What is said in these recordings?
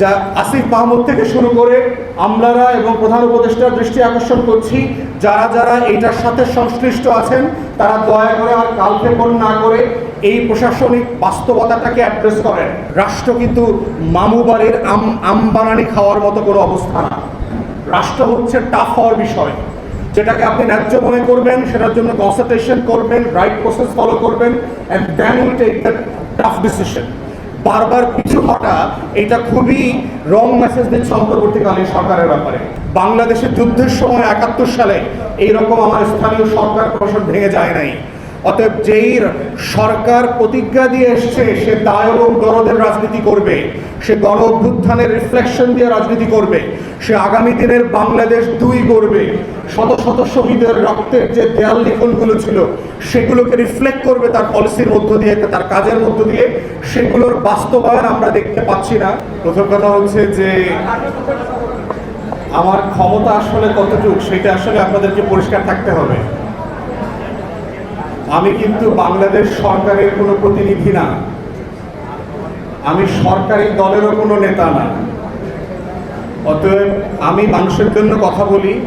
যা আসিফ মাহমুদ থেকে শুরু করে আমলারা এবং প্রধান উপদেষ্টার দৃষ্টি আকর্ষণ করছি, যারা যারা এইটার সাথে সংশ্লিষ্ট আছেন, তারা দয়া করে আর কালক্ষেপণ না করে এই প্রশাসনিক বাস্তবতাটাকে অ্যাড্রেস করেন। রাষ্ট্র কিন্তু মামু বাড়ির আম আম বানানি খাওয়ার মতো কোনো অবস্থা না। রাষ্ট্র হচ্ছে টাফ হওয়ার বিষয়। যেটাকে আপনি ন্যায্য মনে করবেন, সেটার জন্য কনসালটেশন করবেন রাইট প্রসেস ফলো করবেন and then will take the tough decision বারবার পিছু হটা, এটা খুবই রং মেসেজ দিচ্ছে অন্তর্বর্তীকালীন সরকারের ব্যাপারে। বাংলাদেশের যুদ্ধের সময় একাত্তর সালে এইরকম আমার স্থানীয় সরকার প্রশাসন ভেঙে যায় নাই। অতএব যেই সরকার প্রতিজ্ঞা দিয়ে এসছে, সে দায় এবং দরদের রাজনীতি করবে। সে গণ অভ্যুত্থানের রিফ্লেকশন দিয়ে রাজনীতি করবে। সে আগামী দিনের বাংলাদেশ দুই করবে। শত শত শহীদের রক্তের যে দেয়াল লিখনগুলো ছিল, সেগুলোকে রিফ্লেক্ট করবে তার পলিসির মধ্য দিয়ে, তার কাজের মধ্য দিয়ে। সেগুলোর বাস্তবায়ন আমরা দেখতে পাচ্ছি না। প্রথম কথা হচ্ছে যে, আমার ক্ষমতা আসলে কতটুকু, সেটা আসলে আপনাদেরকে পরিষ্কার থাকতে হবে। আমি কিন্তু বাংলাদেশ সরকারের কোনো প্রতিনিধি না। আমি সরকারি দলেরও কোনো নেতা না। অতএব আমি মানুষের জন্য কথা বলি,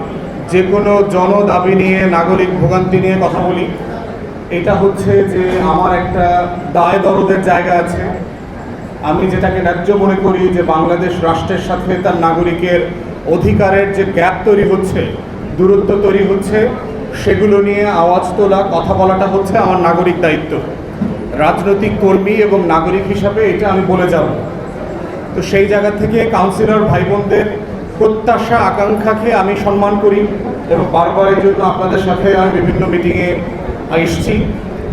যে কোনো জন দাবি নিয়ে, নাগরিক ভোগান্তি নিয়ে কথা বলি। এটা হচ্ছে যে আমার একটা দায় দরদের জায়গা আছে। আমি যেটাকে ন্যায্য মনে করি যে বাংলাদেশ রাষ্ট্রের সাথে তার নাগরিকের অধিকারের যে গ্যাপ তৈরি হচ্ছে, দূরত্ব তৈরি হচ্ছে সেগুলো নিয়ে আওয়াজ তোলা, কথা বলাটা হচ্ছে আমার নাগরিক দায়িত্ব। রাজনৈতিক কর্মী এবং নাগরিক হিসাবে এটা আমি বলে যাব। তো সেই জায়গা থেকে কাউন্সিলর ভাই বোনদের প্রত্যাশা, আকাঙ্ক্ষাকে আমি সম্মান করি এবং বারবার এই জন্য আপনাদের সাথে আমি বিভিন্ন মিটিংয়ে এসছি।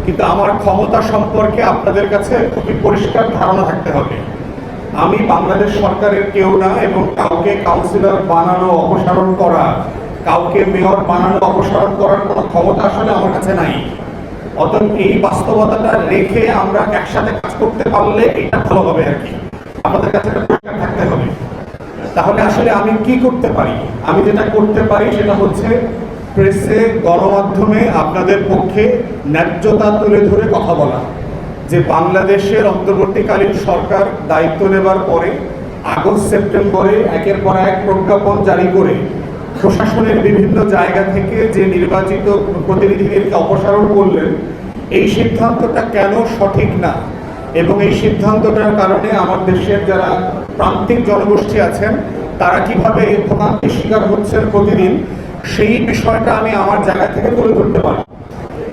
কিন্তু আমার ক্ষমতা সম্পর্কে আপনাদের কাছে খুবই পরিষ্কার ধারণা থাকতে হবে। আমি বাংলাদেশ সরকারের কেউ না এবং কাউকে কাউন্সিলর বানানো, অপসারণ করা কাউকে মেয়র বানানো, অপসারণ করার কোনো ক্ষমতা আসলে আমার কাছে নাই। অতএব এই বাস্তবতাটা রেখে আমরা একসাথে কাজ করতে পারলে এটা ভালো হবে আর কি। আমাদের কাছে পরিষ্কার থাকতে হবে। তাহলে আসলে আমি কি করতে পারি? আমি যেটা করতে পারি সেটা হচ্ছে প্রেসে গণমাধ্যমে আপনাদের পক্ষে ন্যায্যতা তুলে ধরে কথা বলা। যে বাংলাদেশের অন্তর্বর্তীকালীন সরকার দায়িত্ব নেবার পরে আগস্ট, সেপ্টেম্বরে একের পর এক প্রজ্ঞাপন জারি করে প্রশাসনের বিভিন্ন জায়গা থেকে যে নির্বাচিত প্রতিনিধিদেরকে অপসারণ করলেন, এই সিদ্ধান্তটা কেন সঠিক না? এবং এই সিদ্ধান্তটার কারণে আমার দেশের যারা প্রান্তিক জনগোষ্ঠী আছেন, তারা কীভাবে ভোগান্তির শিকার হচ্ছেন প্রতিদিন, সেই বিষয়টা আমি আমার জায়গা থেকে তুলে ধরতে পারি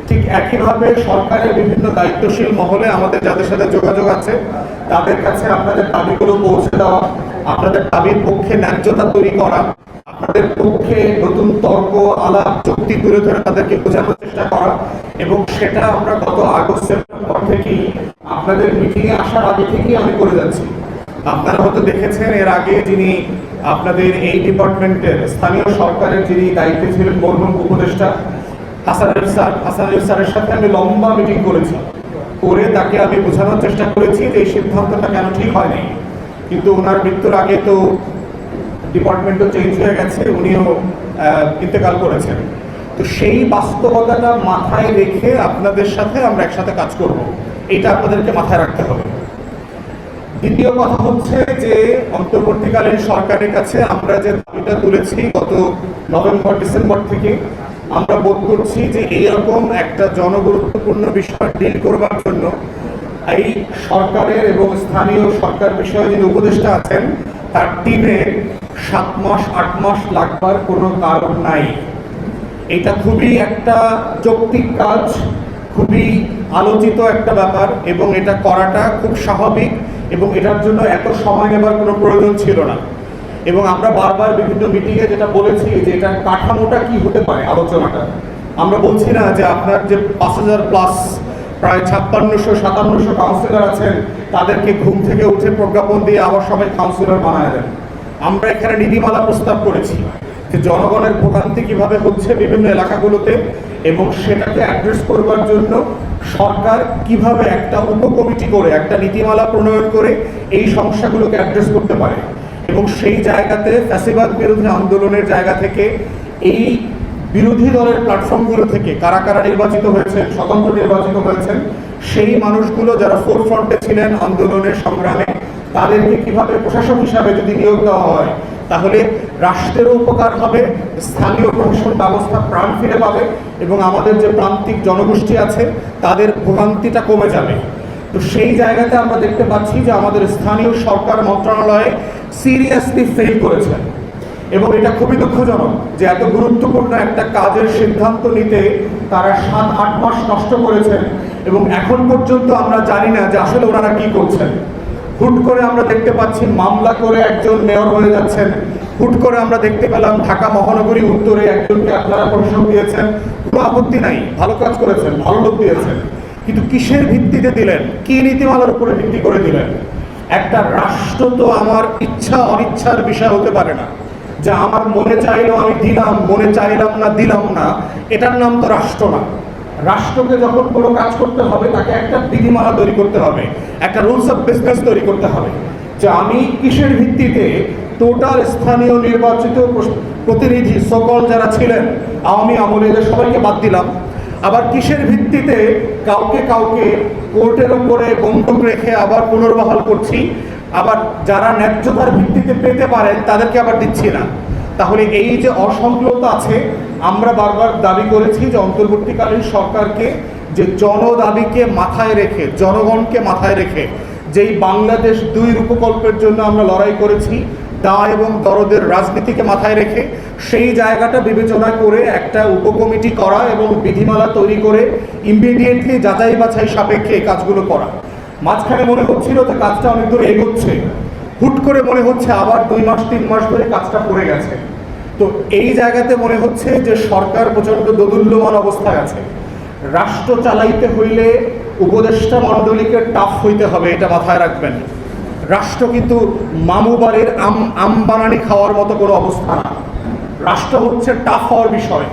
ঠিক একইভাবে সরকারের বিভিন্ন দায়িত্বশীল মহলে আমাদের যাদের সাথে যোগাযোগ আছে, তাদের কাছে আপনাদের দাবিগুলো পৌঁছে দেওয়া, আপনাদের দাবির পক্ষে ন্যায্যতা তৈরি করা আপনাদের পক্ষে নতুন তর্ক, আলাপ, যুক্তি তুলে ধরে তাদেরকে বোঝানোর চেষ্টা করা। এবং সেটা আমরা গত আগস্ট সেপ্টেম্বর থেকেই আপনাদের মিটিংয়ে আসার আগে থেকেই আমি করে যাচ্ছি। আপনারা হয়তো দেখেছেন, এর আগে যিনি আপনাদের এই ডিপার্টমেন্টের স্থানীয় সরকারের যিনি দায়িত্বে ছিলেন মরহুম উপদেষ্টা, হাসান আলিফ স্যার, হাসান স্যারের সাথে আমি লম্বা মিটিং করেছি। করে তাকে আমি বোঝানোর চেষ্টা করেছি যে এই সিদ্ধান্তটা কেন ঠিক হয়নি। কিন্তু ওনার মৃত্যুর আগে তো ডিপার্টমেন্টও চেঞ্জ হয়ে গেছে, উনিও ইন্তেকাল করেছেন। তো সেই বাস্তবতাটা মাথায় রেখে আপনাদের সাথে আমরা একসাথে কাজ করব। এটা আপনাদেরকে মাথায় রাখতে হবে। দ্বিতীয় কথা হচ্ছে যে, অন্তর্বর্তীকালীন সরকারের কাছে আমরা যে দাবিটা তুলেছি গত নভেম্বর, ডিসেম্বর থেকে, আমরা বোধ করছি যে এইরকম একটা জনগুরুত্বপূর্ণ বিষয় ডিল করবার জন্য এই সরকারের এবং স্থানীয় সরকার বিষয়ে যিনি উপদেষ্টা আছেন, তার টিমে সাত মাস, আট মাস লাগবার কোনো কারণ নাই। এটা খুবই একটা যৌক্তিক কাজ, খুবই আলোচিত একটা ব্যাপার এবং এটা করাটা খুব স্বাভাবিক এবং এটার জন্য এত সময় নেবার কোনো প্রয়োজন ছিল না। এবং আমরা বারবার বিভিন্ন মিটিংয়ে যেটা বলেছি যে এটা কাঠামোটা কি হতে পারে আলোচনাটা। আমরা বলছি না যে আপনার যে পাঁচ হাজার প্লাস প্রায় ছাপ্পান্নশো, সাতান্নশো কাউন্সিলর আছেন, তাদেরকে ঘুম থেকে উঠে প্রজ্ঞাপন দিয়ে আবার সবাই কাউন্সিলর বানায় দেন। আমরা এখানে নীতিমালা প্রস্তাব করেছি যে জনগণের ভোগান্তি কীভাবে হচ্ছে বিভিন্ন এলাকাগুলোতে এবং সেটাকে অ্যাড্রেস করবার জন্য সরকার কীভাবে একটা উপকমিটি করে, একটা নীতিমালা প্রণয়ন করে এই সমস্যাগুলোকে অ্যাড্রেস করতে পারে। এবং সেই জায়গাতে ফ্যাসিবাদ বিরোধী আন্দোলনের জায়গা থেকে এই বিরোধী দলের প্ল্যাটফর্মগুলো থেকে কারা কারা নির্বাচিত হয়েছেন, স্বতন্ত্র নির্বাচিত হয়েছেন, সেই মানুষগুলো যারা ফোরফ্রন্টে ছিলেন আন্দোলনের সংগ্রামে তাদেরকে কীভাবে প্রশাসক হিসাবে যদি নিয়োগ দেওয়া হয়, তাহলে রাষ্ট্রেরও উপকার হবে, স্থানীয় প্রশাসন ব্যবস্থা প্রাণ ফিরে পাবে এবং আমাদের যে প্রান্তিক জনগোষ্ঠী আছে, তাদের ভোগান্তিটা কমে যাবে। তো সেই জায়গাতে আমরা দেখতে পাচ্ছি যে আমাদের স্থানীয় সরকার মন্ত্রণালয়ে সিরিয়াসলি ফেল করেছেন এবং এটা খুবই দুঃখজনক যে এত গুরুত্বপূর্ণ একটা কাজের সিদ্ধান্ত নিতে তারা সাত, আট মাস নষ্ট করেছেন এবং এখন পর্যন্ত আমরা জানি না যে আসলে ওনারা কি করছেন। হুট করে আমরা দেখতে পাচ্ছি মামলা করে একজন মেয়র হয়ে যাচ্ছেন। হুট করে আমরা দেখতে পেলাম ঢাকা মহানগরী উত্তরে একজনকে আপনারা প্রশ্ন দিয়েছেন। কোনো আপত্তি নাই, ভালো কাজ করেছেন, ভালো লোক দিয়েছেন। কিন্তু কিসের ভিত্তিতে দিলেন? কি নীতিমালার উপরে ভিত্তি করে দিলেন? একটা রাষ্ট্র তো আমার ইচ্ছা, অনিচ্ছার বিষয় হতে পারে না। যে আমার মনে চাইলো আমি দিলাম, মনে চাইলাম না, দিলাম না। এটার নাম তো রাষ্ট্র না। রাষ্ট্রকে যখন কোনো কাজ করতে হবে, তাকে একটা বিধিমালা তৈরি করতে হবে, একটা রুলস অফ বিজনেস তৈরি করতে হবে, যে আমি কিসের ভিত্তিতে টোটাল স্থানীয় নির্বাচিত প্রতিনিধি সকল যারা ছিলেন, আওয়ামী আমলে এদের সবাইকে বাদ দিলাম। আবার কিসের ভিত্তিতে কাউকে কাউকে কোর্টের উপরে বন্দুক রেখে আবার পুনর্বহাল করছি, আবার যারা ন্যায্যতার ভিত্তিতে পেতে পারেন, তাদেরকে আবার দিচ্ছি না। তাহলে এই যে অসংলতা আছে, আমরা বারবার দাবি করেছি যে অন্তর্বর্তীকালীন সরকারকে যে জনদাবিকে মাথায় রেখে, জনগণকে মাথায় রেখে, যেই বাংলাদেশ দুই রূপকল্পের জন্য আমরা লড়াই করেছি, দা এবং দরদের রাজনীতিকে মাথায় রেখে, সেই জায়গাটা বিবেচনা করে একটা উপকমিটি করা এবং বিধিমালা তৈরি করে ইমিডিয়েটলি যাচাই বাছাই সাপেক্ষে এই কাজগুলো করা। মাঝখানে মনে হচ্ছিল যে কাজটা অনেক দূর এগোচ্ছে। হুট করে মনে হচ্ছে আবার দুই মাস, তিন মাস ধরে কাজটা পড়ে গেছে। তো এই জায়গাতে মনে হচ্ছে যে সরকার প্রচণ্ড দোদুল্যমান অবস্থায় আছে। রাষ্ট্র চালাইতে হইলে উপদেষ্টা মণ্ডলীকে টাফ হইতে হবে, এটা মাথায় রাখবেন। রাষ্ট্র কিন্তু মামুবারের আম আম বানানি খাওয়ার মতো কোনো অবস্থা না। রাষ্ট্র হচ্ছে টাফ হওয়ার বিষয়।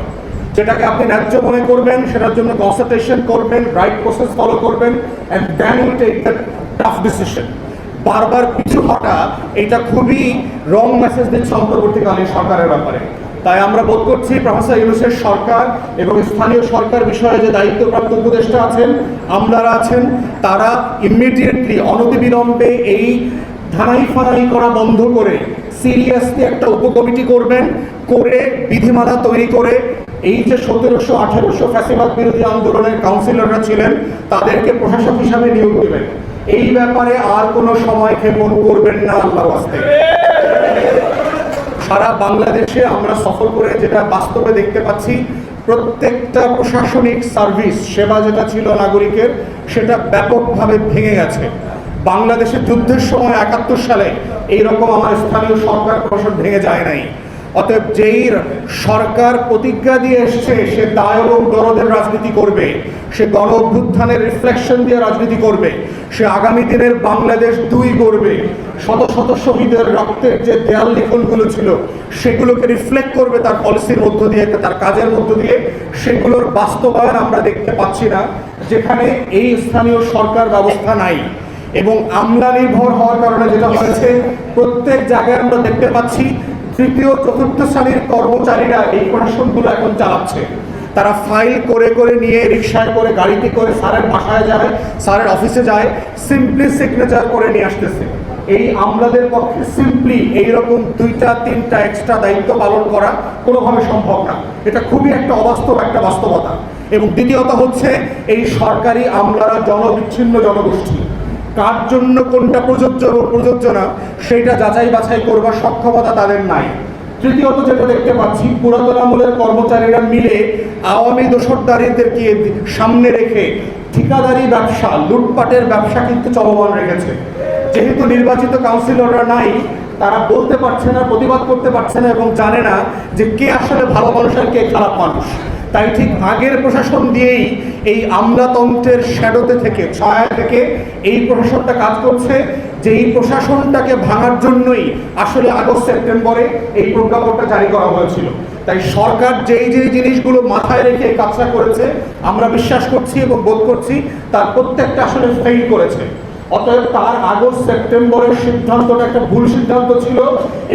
যেটাকে আপনি ন্যায্য মনে করবেন, সেটার জন্য কনসালটেশন করবেন রাইট প্রসেস ফলো করবেন and then will take the tough decision বারবার পিছু হটা, এটা খুবই রং মেসেজ দিচ্ছে অন্তর্বর্তীকালীন সরকারের ব্যাপারে। তাই আমরা বোধ করছি প্রফেসর ইউনুসের সরকার এবং স্থানীয় সরকার বিষয়ে যে দায়িত্বপ্রাপ্ত উপদেষ্টা আছেন, আমলারা আছেন, তারা ইমিডিয়েটলি অনতিবিলম্বে এই ধানাই ফানাই করা বন্ধ করে সিরিয়াসলি একটা উপকমিটি করবেন, করে বিধিমালা তৈরি করে এই যে সতেরোশো আঠেরোশো ফ্যাসিবাদ বিরোধী আন্দোলনের কাউন্সিলররা ছিলেন, তাদেরকে প্রশাসক হিসাবে নিয়োগ দেবেন। এই ব্যাপারে আর কোনো সময় ক্ষেপণ করবেন না আল্লাহ আস্তে সারা বাংলাদেশে আমরা সফর করে যেটা বাস্তবে দেখতে পাচ্ছি, প্রত্যেকটা প্রশাসনিক সার্ভিস, সেবা যেটা ছিল নাগরিকের, সেটা ব্যাপকভাবে ভেঙে গেছে। বাংলাদেশের যুদ্ধের সময় একাত্তর সালে এইরকম আমার স্থানীয় সরকার প্রশাসন ভেঙে যায় নাই। অতএব যেই সরকার প্রতিজ্ঞা দিয়ে এসছে, সে দায় এবং দরদের রাজনীতি করবে। সে গণ অভ্যুত্থানের রিফ্লেকশন দিয়ে রাজনীতি করবে। সে আগামী দিনের বাংলাদেশ দুই করবে। শত শত শহীদের রক্তের যে দেয়াল লিখনগুলো ছিল, সেগুলোকে রিফ্লেক্ট করবে তার পলিসির মধ্য দিয়ে, তার কাজের মধ্য দিয়ে। সেগুলোর বাস্তবায়ন আমরা দেখতে পাচ্ছি না, যেখানে এই স্থানীয় সরকার ব্যবস্থা নাই। এবং আমলা নির্ভর হওয়ার কারণে যেটা হয়েছে, প্রত্যেক জায়গায় আমরা দেখতে পাচ্ছি তৃতীয় চতুর্থ শ্রেণির কর্মচারীরা এই প্রশাসনগুলো এখন চালাচ্ছে। তারা ফাইল করে করে নিয়ে রিক্সায় করে, গাড়িতে করে স্যারের বাসায় যায়, স্যারের অফিসে যায় সিম্পলি সিগনেচার করে নিয়ে আসতেছে। এই আমলাদের পক্ষে সিম্পলি এইরকম দুইটা, তিনটা এক্সট্রা দায়িত্ব পালন করা কোনোভাবে সম্ভব না। এটা খুবই একটা অবাস্তব, একটা বাস্তবতা। এবং দ্বিতীয়ত হচ্ছে, এই সরকারি আমলারা জনবিচ্ছিন্ন জনগোষ্ঠী। কার জন্য কোনটা প্রযোজ্য প্রযোজ্য না, সেইটা যাচাই বাছাই করবার সক্ষমতা তাদের নাই। তৃতীয়ত যেটা দেখতে পাচ্ছি, পুরাতন আমলের কর্মচারীরা মিলে আওয়ামী দোসরদারিদেরকে সামনে রেখে ঠিকাদারি ব্যবসা, লুটপাটের ব্যবসা কিন্তু চলমান রেখেছে। যেহেতু নির্বাচিত কাউন্সিলররা নাই, তারা বলতে পারছে না, প্রতিবাদ করতে পারছে না এবং জানে না যে কে আসলে ভালো মানুষ আর কে খারাপ মানুষ। তাই ঠিক আগের প্রশাসন দিয়েই এই আমলাতন্ত্রের শ্যাডোতে থেকে ছায়া থেকে এই প্রশাসনটা কাজ করছে যে এই প্রশাসনটাকে ভাঙার জন্যই আসলে আগস্ট সেপ্টেম্বরে এই প্রজ্ঞাপনটা জারি করা হয়েছিল। তাই সরকার যেই যেই জিনিসগুলো মাথায় রেখে কাজটা করেছে, আমরা বিশ্বাস করছি এবং বোধ করছি তার প্রত্যেকটা আসলে ফেল করেছে। অতএব তার আগস্ট, সেপ্টেম্বরের সিদ্ধান্তটা একটা ভুল সিদ্ধান্ত ছিল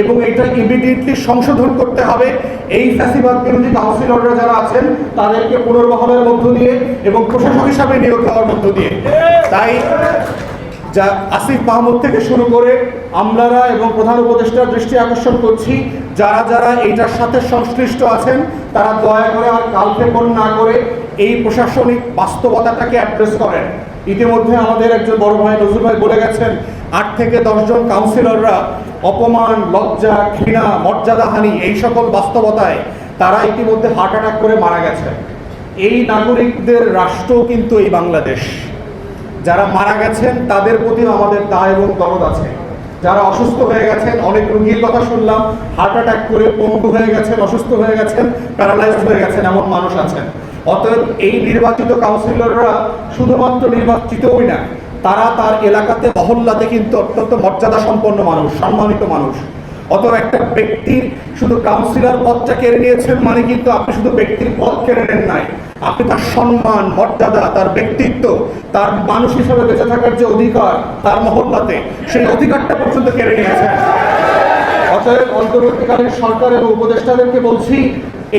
এবং এটা ইমিডিয়েটলি সংশোধন করতে হবে। এই ফ্যাসিবাদ বিরোধী কাউন্সিলররা যারা আছেন, তাদেরকে পুনর্বহালের মধ্য দিয়ে এবং প্রশাসক হিসাবে নিয়োগ দেওয়ার মধ্য দিয়ে। তাই যা আসিফ মাহমুদ থেকে শুরু করে আমলারা এবং প্রধান উপদেষ্টার দৃষ্টি আকর্ষণ করছি, যারা যারা এইটার সাথে সংশ্লিষ্ট আছেন, তারা দয়া করে আর কালক্ষেপণ না করে এই প্রশাসনিক বাস্তবতাটাকে অ্যাড্রেস করেন। ইতিমধ্যে আমাদের একজন বড় ভাই নজরুল ভাই বলে গেছেন, আট থেকে দশজন কাউন্সিলররা অপমান, লজ্জা, ঘৃণা মর্যাদাহানি এই সকল বাস্তবতায় তারা ইতিমধ্যে হার্ট অ্যাটাক করে মারা গেছে। এই নাগরিকদের রাষ্ট্র কিন্তু এই বাংলাদেশ। যারা মারা গেছেন, তাদের প্রতিও আমাদের দায় এবং দরদ আছে। যারা অসুস্থ হয়ে গেছেন, অনেক রোগীর কথা শুনলাম হার্ট অ্যাটাক করে পঙ্গু হয়ে গেছেন, অসুস্থ হয়ে গেছেন প্যারালাইজ হয়ে গেছেন, এমন মানুষ আছেন। অতএব এই নির্বাচিত কাউন্সিলররা শুধুমাত্র নির্বাচিতই না, তারা তার এলাকাতে মহল্লাতে কিন্তু অত্যন্ত মর্যাদা সম্পন্ন মানুষ, সম্মানিত মানুষ। অথবা একটা ব্যক্তির শুধু কাউন্সিলর পদটা কেড়ে নিয়েছেন মানে কিন্তু আপনি শুধু ব্যক্তির পদ কেড়ে নেন নাই। আপনি তার সম্মান, মর্যাদা, তার ব্যক্তিত্ব, তার মানুষ হিসাবে বেঁচে থাকার যে অধিকার তার মহল্লাতে, সেই অধিকারটা পর্যন্ত কেড়ে নিয়েছেন। অতএব অন্তর্বর্তীকালীন সরকার এবং উপদেষ্টাদেরকে বলছি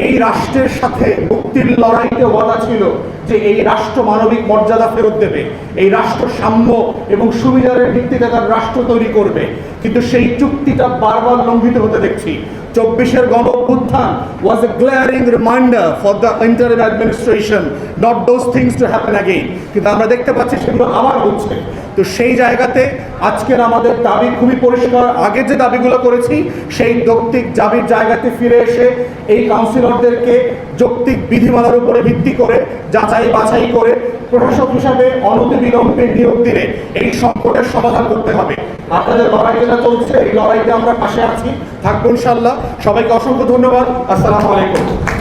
এই রাষ্ট্রের সাথে মুক্তির লড়াইতে ওয়াদা ছিল যে এই রাষ্ট্র মানবিক মর্যাদা ফেরত দেবে, এই রাষ্ট্র সাম্য এবং সুবিধারের ভিত্তিতে তার রাষ্ট্র তৈরি করবে। কিন্তু সেই চুক্তিটা বারবার লঙ্ঘিত হতে দেখছি। চব্বিশের গণ অভ্যুত্থান was a glaring reminder for the interim administration not those things to happen again কিন্তু আমরা দেখতে পাচ্ছি সেগুলো আবার হচ্ছে। তো সেই জায়গাতে আজকের আমাদের দাবি খুবই পরিষ্কার। আগে যে দাবিগুলো করেছি, সেই যৌক্তিক দাবির জায়গাতে ফিরে এসে এই কাউন্সিলরদেরকে যৌক্তিক বিধিমালার উপরে ভিত্তি করে, যাচাই বাছাই করে প্রশাসক হিসাবে অনতিবিলম্বে নিয়োগ দিলে এই সংকটের সমাধান করতে হবে। আপনাদের লড়াই যেটা চলছে, এই লড়াইতে আমরা পাশে আছি। থাকব ইনশাল্লাহ সবাইকে অসংখ্য ধন্যবাদ। আসসালামু আলাইকুম।